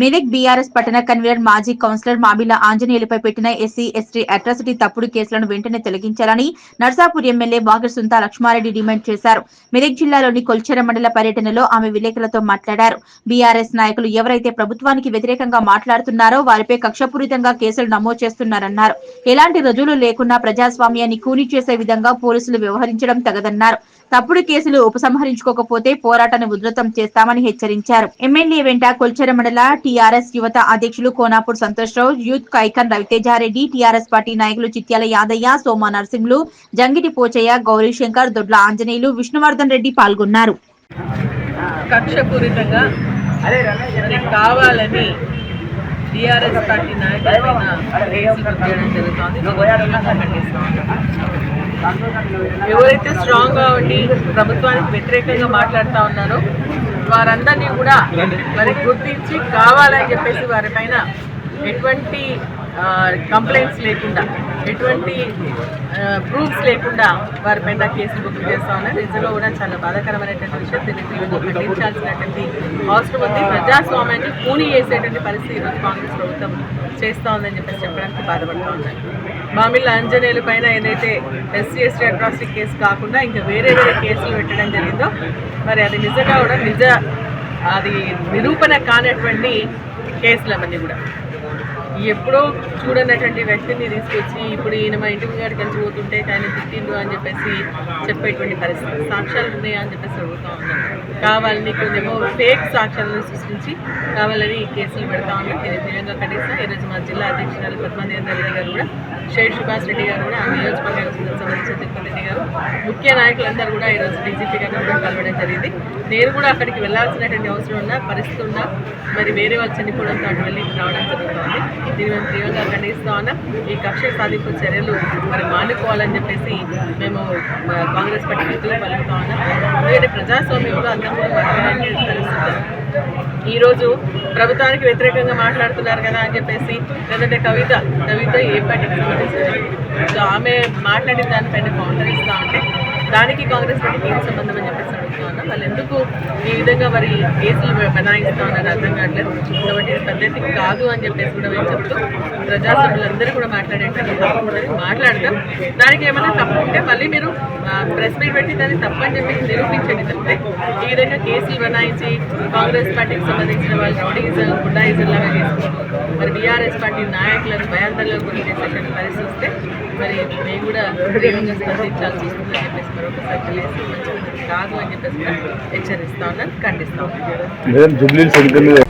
Medak BRS పట్టణ convener మాజీ councillor Mamila ఆంజనేయులపై పెట్టిన ఎస్సీ ఎస్టీ అట్రాసిటీ తప్పుడు కేసులను వెంటనే తొలగించాలని నర్సాపూర్ ఎమ్మెల్యే వాగర్ సుంతా లక్ష్మారెడ్డి డిమాండ్ చేశారు. మెదక్ జిల్లాలోని కొల్చెర మండల పర్యటనలో ఆమె విలేకరులతో మాట్లాడారు. బీఆర్ఎస్ నాయకులు ఎవరైతే ప్రభుత్వానికి వ్యతిరేకంగా మాట్లాడుతున్నారో వారిపై కక్షపూరితంగా కేసులు నమోదు చేస్తున్నారన్నారు. ఎలాంటి రుజువులు లేకుండా ప్రజాస్వామ్యాన్ని కూని చేసే విధంగా పోలీసులు వ్యవహరించడం తగదన్నారు. తప్పుడు కేసులు ఉపసంహరించుకోకపోతే పోరాటాన్ని ఉధృతం చేస్తామని హెచ్చరించారు. ఎమ్మెల్యే వెంట కొల్చెర మండల టీఆర్ఎస్ యువత అధ్యక్షులు కోనాపూర్ సంతోష్రావు యూత్ కైకన్ రవితేజారెడ్డి టీఆర్ఎస్ పార్టీ నాయకులు చిత్యాల యాదయ్య సోమా నరసింహులు జంగిటి పోచయ్య గౌరీశంకర్ దొడ్ల ఆంజనేయులు విష్ణువర్ధన్ రెడ్డి పాల్గొన్నారు. కక్షపూరితంగా కావాలని టీఆర్ఎస్ పార్టీ నాయకులపైన ఎవరైతే స్ట్రాంగ్గా ఉండి ప్రభుత్వానికి వ్యతిరేకంగా మాట్లాడుతూ ఉన్నారో వారందరినీ కూడా మరి గుర్తించి కావాలని చెప్పేసి వారిపైన ఎటువంటి కంప్లైంట్స్ లేకుండా ఎటువంటి ప్రూఫ్స్ లేకుండా వారి పైన కేసులు బుక్ చేస్తా ఉన్నారు. నిజంగా కూడా చాలా బాధాకరమైనటువంటి విషయం తెలియదు. ఖండించాల్సినటువంటి అవసరం ఉంది. ప్రజాస్వామ్యాన్ని కూని చేసేటువంటి పరిస్థితి ఈరోజు కాంగ్రెస్ ప్రభుత్వం చేస్తూ ఉందని చెప్పేసి చెప్పడానికి బాధపడుతూ ఉన్నాయి మామిళ్ళ ఆంజనేయుల పైన ఏదైతే ఎస్సీ ఎస్టీ అట్రాసిటీ కేసు కాకుండా ఇంకా వేరే వేరే కేసులు పెట్టడం జరిగిందో మరి అది నిజంగా కూడా నిజ అది నిరూపణ కానటువంటి కేసులు అవన్నీ కూడా. ఎప్పుడో చూడనటువంటి వ్యక్తిని తీసుకొచ్చి ఇప్పుడు ఈయన మా ఇంటి ముంగడికి కలిసి పోతుంటే ఆయన తిట్టిండు అని చెప్పేసి చెప్పేటువంటి పరిస్థితి సాక్ష్యాలు ఉన్నాయా అని చెప్పేసి అడుగుతా ఉన్నాను. కావాలని కొంచెమో ఫేక్ సాక్ష్యాలను సృష్టించి కావాలని ఈ కేసులు పెడతా ఉన్నాం ఇది నిజంగా కనీసం ఈరోజు మా జిల్లా అధ్యక్షురాలు పద్మాదేవేంద్ర రెడ్డి గారు కూడా షేర్ సుభాష్ రెడ్డి గారు కూడా ఆ నియోజకవర్గం సంబంధించిన తిరుపతి రెడ్డి గారు ముఖ్య నాయకులందరూ కూడా ఈరోజు డీజీపీ గారు కూడా కలవడం జరిగింది. నేను కూడా అక్కడికి వెళ్ళాల్సినటువంటి అవసరం ఉన్నా పరిస్థితి ఉన్నా మరి వేరే వాళ్ళు చనిపోవడంతో అటు వెళ్ళి రావడం జరుగుతుంది. దీన్ని మేము తీవ్రంగా ఖండిస్తా ఉన్నాం ఈ కక్ష సాధింపు చర్యలు మరి మానుకోవాలని చెప్పేసి మేము కాంగ్రెస్ పార్టీ వ్యక్తులు పలుకుతా ఉన్నాం. ఎందుకంటే ప్రజాస్వామ్యంలో అందరూ కూడా ఈరోజు ప్రభుత్వానికి వ్యతిరేకంగా మాట్లాడుతున్నారు కదా అని చెప్పేసి లేదంటే కవిత కవిత ఏ పార్టీకి సంబంధించింది? సో ఆమె మాట్లాడిన దానిపైన కౌంటర్ ఇస్తా ఉంటే దానికి కాంగ్రెస్ పార్టీకి ఏం సంబంధం అని చెప్పేసి వాళ్ళు ఎందుకు ఈ విధంగా మరి కేసులు బనాయిస్తా ఉన్నారు అర్థం కావట్లేదు. కాబట్టి ఇది పద్ధతి కాదు అని చెప్పేసి కూడా మేము చెప్తూ ప్రజాసభ్యులందరూ కూడా మాట్లాడేటువంటి మాట్లాడతాం. దానికి ఏమైనా తప్పు ఉంటే మళ్ళీ మీరు ప్రెస్ మీట్ పెట్టి దాన్ని తప్పని చెప్పేసి నిరూపించండి తప్పితే. ఈ విధంగా కేసులు బనాయించి కాంగ్రెస్ పార్టీకి సంబంధించిన వాళ్ళు రౌడీజం గుడ్డాయిజం లాగా చేసుకుంటూ మరి బీఆర్ఎస్ పార్టీ నాయకులను భయాందోళన గురి చేసేటువంటి పరిస్థితి వస్తే మరి మేము కూడా స్పందించాల్సి వస్తుందని చెప్పేసి మరొకసారి కాదు అని చెప్పి హెచ్చరిస్తా ఉన్నాను ఖండిస్తా ఉన్నాను.